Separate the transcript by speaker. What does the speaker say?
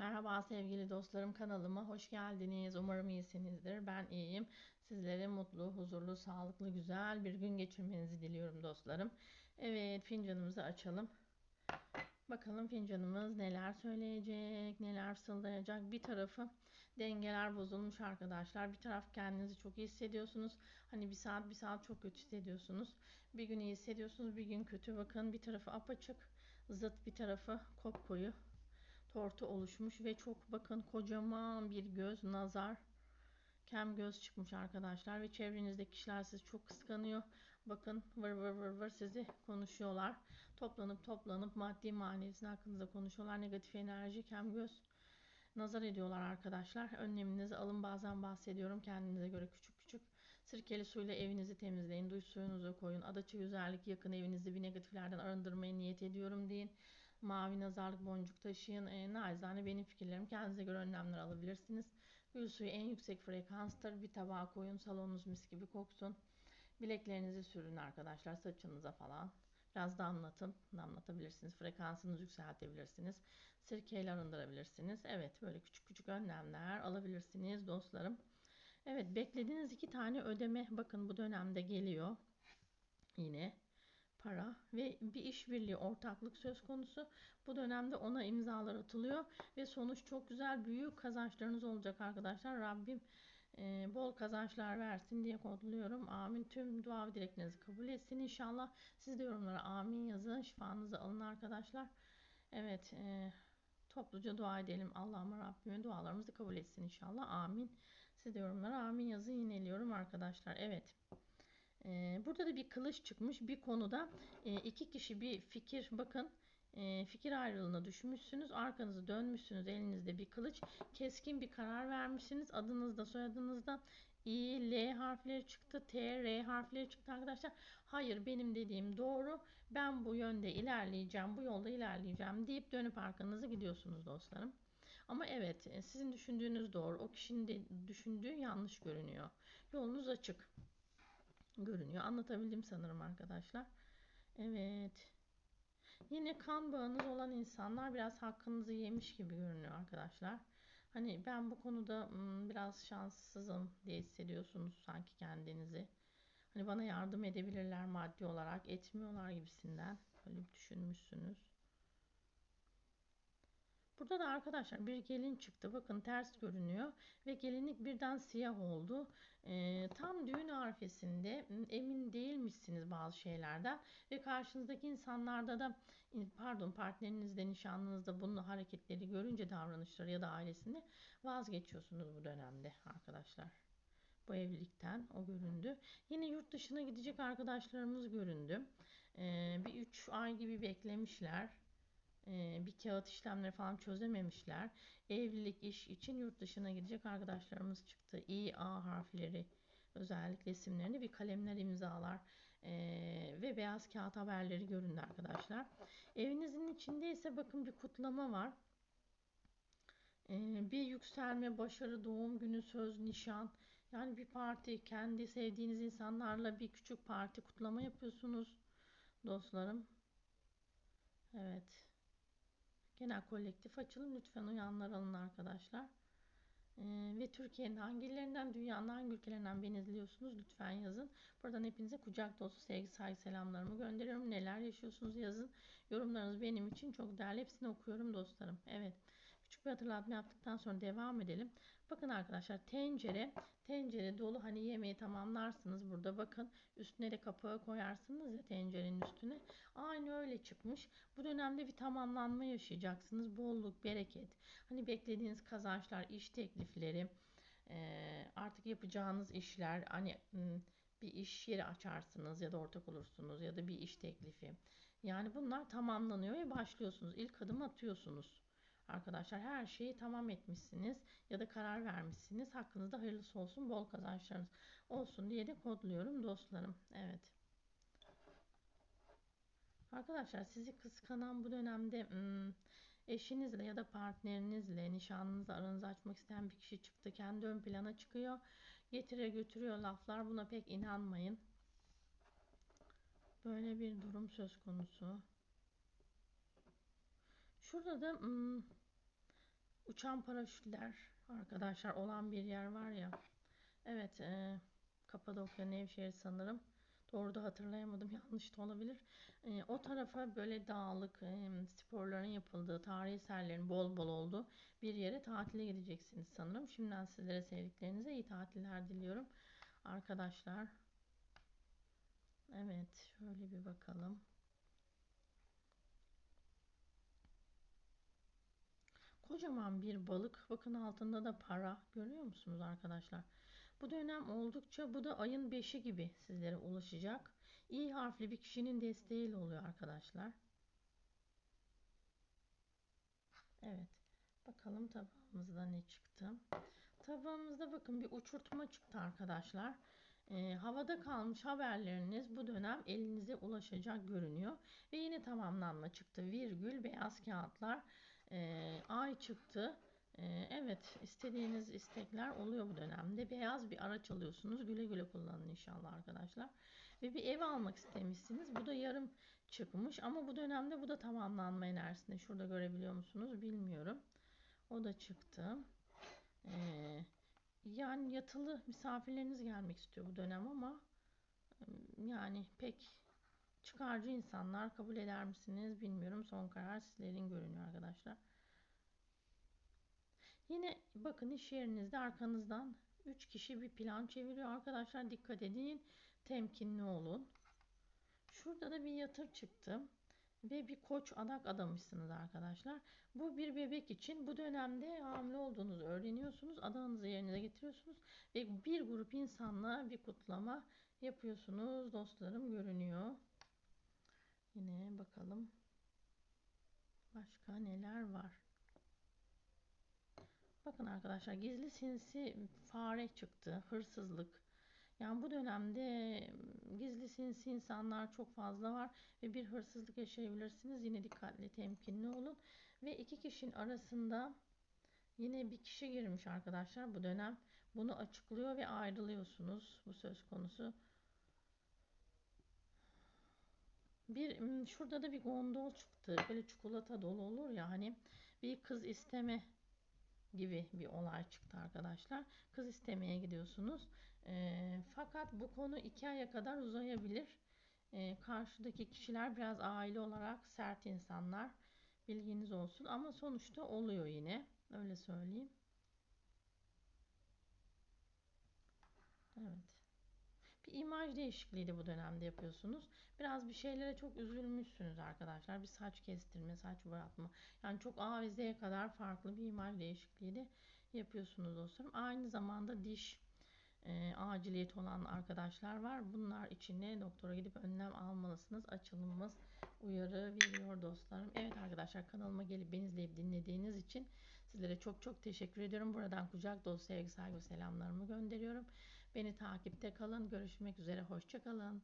Speaker 1: Merhaba sevgili dostlarım kanalıma hoş geldiniz. Umarım iyisinizdir. Ben iyiyim. Sizlere mutlu, huzurlu, sağlıklı, güzel bir gün geçirmenizi diliyorum dostlarım. Evet fincanımızı açalım. Bakalım fincanımız neler söyleyecek, neler fısıldayacak. Bir tarafı dengeler bozulmuş arkadaşlar. Bir taraf kendinizi çok iyi hissediyorsunuz. Hani bir saat bir saat çok kötü hissediyorsunuz. Bir gün iyi hissediyorsunuz, bir gün kötü. Bakın bir tarafı apaçık, zıt bir tarafı kop koyu tortu oluşmuş ve çok bakın kocaman bir göz nazar kem göz çıkmış arkadaşlar ve çevrenizdeki kişiler sizi çok kıskanıyor. Bakın vır vır vır vır sizi konuşuyorlar. Toplanıp toplanıp maddi manevi hakkınızda konuşuyorlar. Negatif enerji kem göz nazar ediyorlar arkadaşlar. Önleminizi alın. Bazen bahsediyorum. Kendinize göre küçük küçük sirkeli suyla evinizi temizleyin. Duş suyunuzu koyun. Adaçı güzellik yakın evinizi bir negatiflerden arındırmaya niyet ediyorum deyin mavi nazarlık boncuk taşıyın. E, naizane benim fikirlerim. Kendinize göre önlemler alabilirsiniz. Gül suyu en yüksek frekanstır. Bir tabağa koyun. Salonunuz mis gibi koksun. Bileklerinizi sürün arkadaşlar. Saçınıza falan. Biraz da anlatın. Anlatabilirsiniz. Frekansınızı yükseltebilirsiniz. Sirkeyle arındırabilirsiniz. Evet böyle küçük küçük önlemler alabilirsiniz dostlarım. Evet beklediğiniz iki tane ödeme bakın bu dönemde geliyor. Yine para ve bir işbirliği ortaklık söz konusu. Bu dönemde ona imzalar atılıyor ve sonuç çok güzel büyük kazançlarınız olacak arkadaşlar. Rabbim e, bol kazançlar versin diye kodluyorum. Amin. Tüm dua ve dileklerinizi kabul etsin inşallah. Siz de yorumlara amin yazın. Şifanızı alın arkadaşlar. Evet. E, topluca dua edelim. Allah'ıma Rabbime dualarımızı kabul etsin inşallah. Amin. Siz de yorumlara amin yazın. Yineliyorum arkadaşlar. Evet. Ee, burada da bir kılıç çıkmış. Bir konuda e, iki kişi bir fikir bakın e, fikir ayrılığına düşmüşsünüz. Arkanızı dönmüşsünüz. Elinizde bir kılıç. Keskin bir karar vermişsiniz. Adınızda soyadınızda I, L harfleri çıktı. T, R harfleri çıktı arkadaşlar. Hayır benim dediğim doğru. Ben bu yönde ilerleyeceğim. Bu yolda ilerleyeceğim deyip dönüp arkanızı gidiyorsunuz dostlarım. Ama evet e, sizin düşündüğünüz doğru. O kişinin de düşündüğü yanlış görünüyor. Yolunuz açık görünüyor. Anlatabildim sanırım arkadaşlar. Evet. Yine kan bağınız olan insanlar biraz hakkınızı yemiş gibi görünüyor arkadaşlar. Hani ben bu konuda biraz şanssızım diye hissediyorsunuz sanki kendinizi. Hani bana yardım edebilirler maddi olarak etmiyorlar gibisinden. Böyle düşünmüşsünüz. Burada da arkadaşlar bir gelin çıktı. Bakın ters görünüyor. Ve gelinlik birden siyah oldu. E, tam düğün arifesinde emin değilmişsiniz bazı şeylerden. Ve karşınızdaki insanlarda da pardon partnerinizde nişanlınızda bunun hareketleri görünce davranışları ya da ailesinde vazgeçiyorsunuz bu dönemde arkadaşlar. Bu evlilikten o göründü. Yine yurt dışına gidecek arkadaşlarımız göründü. Ee, bir 3 ay gibi beklemişler bir kağıt işlemleri falan çözememişler. Evlilik iş için yurt dışına gidecek arkadaşlarımız çıktı. İ, A harfleri özellikle isimlerini bir kalemler imzalar e, ve beyaz kağıt haberleri göründü arkadaşlar. Evinizin içinde ise bakın bir kutlama var. E, bir yükselme, başarı, doğum günü, söz, nişan yani bir parti, kendi sevdiğiniz insanlarla bir küçük parti kutlama yapıyorsunuz dostlarım. Evet. Genel kolektif açılım lütfen uyanlar alın arkadaşlar. Ee, ve Türkiye'nin hangi illerinden, dünyanın hangi ülkelerinden beni izliyorsunuz lütfen yazın. Buradan hepinize kucak dolusu sevgi saygı selamlarımı gönderiyorum. Neler yaşıyorsunuz yazın. Yorumlarınız benim için çok değerli. Hepsini okuyorum dostlarım. Evet. Küçük bir hatırlatma yaptıktan sonra devam edelim. Bakın arkadaşlar tencere tencere dolu. Hani yemeği tamamlarsınız burada. Bakın üstüne de kapağı koyarsınız ya tencerenin üstüne. Aynı öyle çıkmış. Bu dönemde bir tamamlanma yaşayacaksınız. Bolluk bereket. Hani beklediğiniz kazançlar iş teklifleri artık yapacağınız işler. Hani bir iş yeri açarsınız ya da ortak olursunuz ya da bir iş teklifi. Yani bunlar tamamlanıyor ve başlıyorsunuz. İlk adım atıyorsunuz Arkadaşlar her şeyi tamam etmişsiniz ya da karar vermişsiniz. Hakkınızda hayırlısı olsun, bol kazançlarınız olsun diye de kodluyorum dostlarım. Evet. Arkadaşlar sizi kıskanan bu dönemde hmm, eşinizle ya da partnerinizle nişanlınızla aranızı açmak isteyen bir kişi çıktı. Kendi ön plana çıkıyor. Getire götürüyor laflar. Buna pek inanmayın. Böyle bir durum söz konusu. Şurada da hmm, uçan paraşütler arkadaşlar olan bir yer var ya. Evet, e, Kapadokya Nevşehir sanırım. Doğru da hatırlayamadım. Yanlış da olabilir. E, o tarafa böyle dağlık e, sporların yapıldığı, tarihi eserlerin bol bol olduğu bir yere tatile gideceksiniz sanırım. Şimdiden sizlere sevdiklerinize iyi tatiller diliyorum. Arkadaşlar. Evet, şöyle bir bakalım. Kocaman bir balık. Bakın altında da para. Görüyor musunuz arkadaşlar? Bu dönem oldukça bu da ayın 5'i gibi sizlere ulaşacak. İ harfli bir kişinin desteğiyle oluyor arkadaşlar. Evet. Bakalım tabağımızda ne çıktı. Tabağımızda bakın bir uçurtma çıktı arkadaşlar. E, havada kalmış haberleriniz bu dönem elinize ulaşacak görünüyor. Ve yine tamamlanma çıktı. Virgül beyaz kağıtlar e, ay çıktı. E, evet istediğiniz istekler oluyor bu dönemde. Beyaz bir araç alıyorsunuz. Güle güle kullanın inşallah arkadaşlar. Ve bir ev almak istemişsiniz. Bu da yarım çıkmış ama bu dönemde bu da tamamlanma enerjisinde. Şurada görebiliyor musunuz bilmiyorum. O da çıktı. Ee, yani yatılı misafirleriniz gelmek istiyor bu dönem ama yani pek çıkarcı insanlar kabul eder misiniz bilmiyorum. Son karar sizlerin görünüyor arkadaşlar. Yine bakın iş yerinizde arkanızdan 3 kişi bir plan çeviriyor. Arkadaşlar dikkat edin. Temkinli olun. Şurada da bir yatır çıktı. Ve bir koç adak adamışsınız arkadaşlar. Bu bir bebek için bu dönemde hamile olduğunuzu öğreniyorsunuz. Adağınızı yerinize getiriyorsunuz. Ve bir grup insanla bir kutlama yapıyorsunuz. Dostlarım görünüyor. Yine bakalım. Başka neler var? Bakın arkadaşlar gizli sinsi fare çıktı. Hırsızlık. Yani bu dönemde gizli sinsi insanlar çok fazla var ve bir hırsızlık yaşayabilirsiniz. Yine dikkatli, temkinli olun. Ve iki kişinin arasında yine bir kişi girmiş arkadaşlar bu dönem. Bunu açıklıyor ve ayrılıyorsunuz. Bu söz konusu. Bir şurada da bir gondol çıktı. Böyle çikolata dolu olur ya hani bir kız isteme gibi bir olay çıktı arkadaşlar. Kız istemeye gidiyorsunuz. E, fakat bu konu iki aya kadar uzayabilir. E, karşıdaki kişiler biraz aile olarak sert insanlar. Bilginiz olsun ama sonuçta oluyor yine. Öyle söyleyeyim. Evet. Bir imaj değişikliği de bu dönemde yapıyorsunuz. Biraz bir şeylere çok üzülmüşsünüz arkadaşlar. Bir saç kestirme, saç boyatma. Yani çok A ve Z'ye kadar farklı bir imaj değişikliği de yapıyorsunuz dostlarım. Aynı zamanda diş e, aciliyet olan arkadaşlar var. Bunlar için de doktora gidip önlem almalısınız. Açılımımız uyarı veriyor dostlarım. Evet arkadaşlar kanalıma gelip beni izleyip dinlediğiniz için sizlere çok çok teşekkür ediyorum. Buradan kucak dolu sevgi saygı selamlarımı gönderiyorum. Beni takipte kalın. Görüşmek üzere. Hoşçakalın.